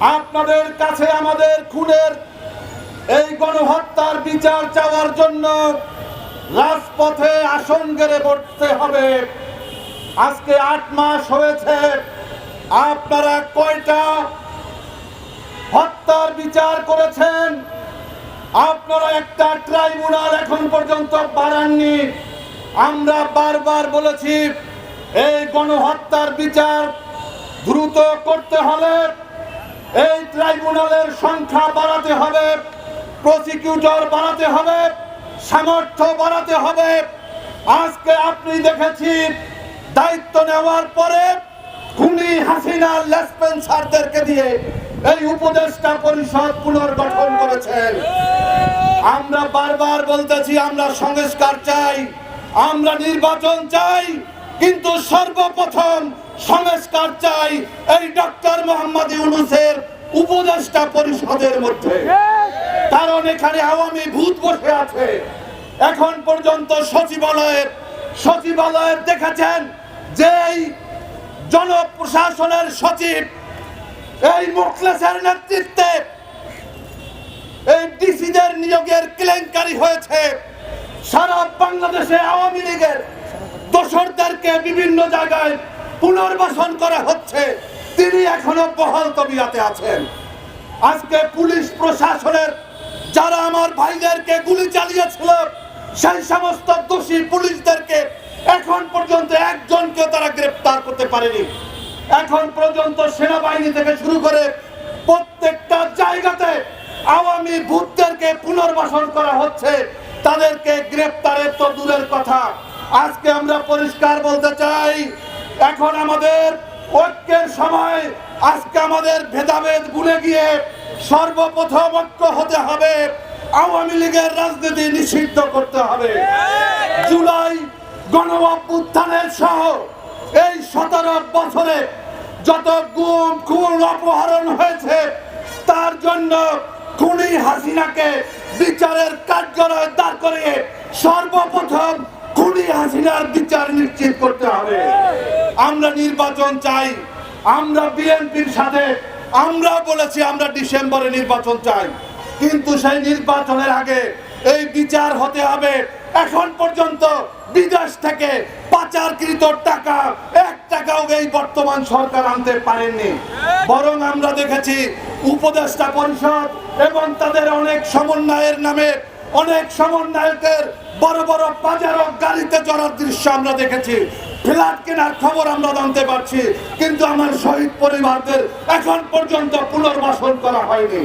আপনাদের কাছে আমাদের খুনের এই গণহত্যার বিচার চাওয়ার জন্য রাজপথে আসন গেড়ে বসতে হবে। আজকে আট মাস হয়েছে, আপনারা কয়টা হত্যার বিচার করেছেন? আপনারা একটা ট্রাইব্যুনাল এখন পর্যন্ত বাড়াননি। আমরা বারবার বলেছি, এই গণহত্যার বিচার দ্রুত করতে হলে এই ট্রাইব্যুনালের সংখ্যা বাড়াতে হবে প্রসিকিউটর বাড়াতে হবে, সামর্থ্য বাড়াতে হবে। আজকে আপনি দেখেছি, দায়িত্ব নেওয়ার পরে খুনি হাসিনা লেসপেন্সারদেরকে দিয়ে এই উপদেষ্টা পরিষদ পুনর্গঠন করেছেন আমরা বারবার বলতেছি, আমরা সংস্কার চাই, আমরা নির্বাচন চাই কিন্তু সর্বপ্রথম সংস্কার চাই এই ডক্টর মোহাম্মদ ইউনুসের উপদেষ্টা পরিষদের মধ্যে। কারণ এখানে আওয়ামী ভূত বসে আছে। এখন পর্যন্ত সচিবালয়ের সচিবালয়ের দেখেছেন যে জনপ্রশাসনের সচিব, এই মুখলেসের নেতৃত্বে এই ডিসিদের নিয়োগের কেলেঙ্কারি হয়েছে। সারা বাংলাদেশে আওয়ামী লীগের দোসরদেরকে বিভিন্ন জায়গায় পুনর্বাসন করা হচ্ছে। তিনি এখনও বহাল তবিয়াতে আছেন। আজকে পুলিশ প্রশাসনের যারা আমার ভাইদেরকে গুলি চালিয়েছিল, সেই সমস্ত দোষী পুলিশদেরকে এখন পর্যন্ত একজনকে তারা গ্রেপ্তার করতে পারেনি। এখন পর্যন্ত সেনাবাহিনী থেকে শুরু করে প্রত্যেকটা জায়গাতে আওয়ামী ভূতদেরকে পুনর্বাসন করা হচ্ছে। তাদেরকে গ্রেপ্তারের তো দূরের কথা। আজকে আমরা পরিষ্কার বলতে চাই, এখন আমাদের ঐক্যের সময়, আজকে আমাদের ভেদাভেদ ভুলে গিয়ে সর্বপ্রথম ঐক্য হতে হবে, আওয়ামী লীগের রাজনীতি নিষিদ্ধ করতে হবে। জুলাই গণ সহ এই সতেরো বছরে যত গুম, খুন, অপহরণ হয়েছে, তার জন্য খুনি হাসিনাকে বিচারের কার্যালয়ে দাঁড় করিয়ে সর্বপ্রথম খুনি হাসিনার বিচার নিশ্চিত করতে হবে। আমরা নির্বাচন চাই, আমরা বিএনপির সাথে, আমরা বলেছি আমরা ডিসেম্বরে নির্বাচন চাই। কিন্তু সেই নির্বাচনের আগে এই বিচার হতে হবে। এখন পর্যন্ত বিদেশ থেকে পাচারকৃত টাকা, এক টাকাও এই বর্তমান সরকার আনতে পারেননি। বরং আমরা দেখেছি উপদেষ্টা পরিষদ এবং তাদের অনেক সমন্বয়ের নামে অনেক সমন্বয়কের বড় বড় বাজার গাড়িতে চড়ার দৃশ্য আমরা দেখেছি। ফ্ল্যাট কেনার খবর আমরা জানতে পারছি, কিন্তু আমার শহীদ পরিবারদের এখন পর্যন্ত পুনর্বাসন করা হয়নি।